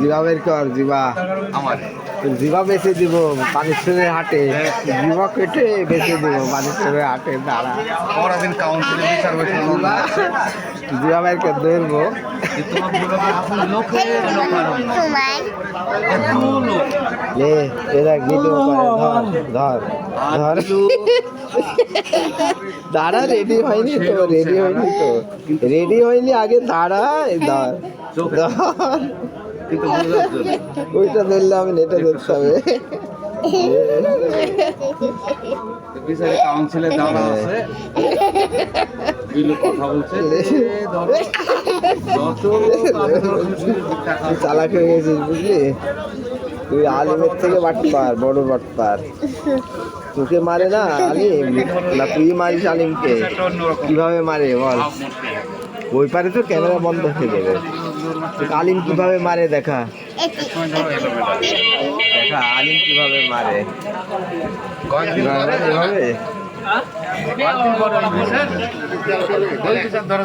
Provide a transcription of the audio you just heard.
জিবা বের কর জিবা আমার। জিবা বেচে দিব পানিশ্বরের হাটে। জিবা কেটে বেচে দিব পানিশ্বরের হাটে দাঁড়া। পরাদিন কাউন্সিলে বিচার বসে জিবা বের করে ধরবো লে এরা ভিডিও করে ধর ধর ধর। দাঁড়া রেডি হয়নি তো রেডি হয়নি তো। রেডি হয়নি আগে দাঁড়া ধর ধর। ওইটা ধরলে আমি এটা ধরতে হবে। বিচারে কাউন্সিলে দাঁড়া আছে। বিলু কথা বলছে। চালাক হয়ে গেছিস বুঝলি? তুই আলিমের থেকে বাটপার, বড় বাটপার। তোকে মারে না আলিম? না, তুই মারিস আলিমকে। কীভাবে মারে বল? ওই পারে তো ক্যামেরা বন্ধ হয়ে যাবে। আলিম কীভাবে মারে দেখা। দেখা, আলিম কীভাবে মারে? কীভাবে ধরো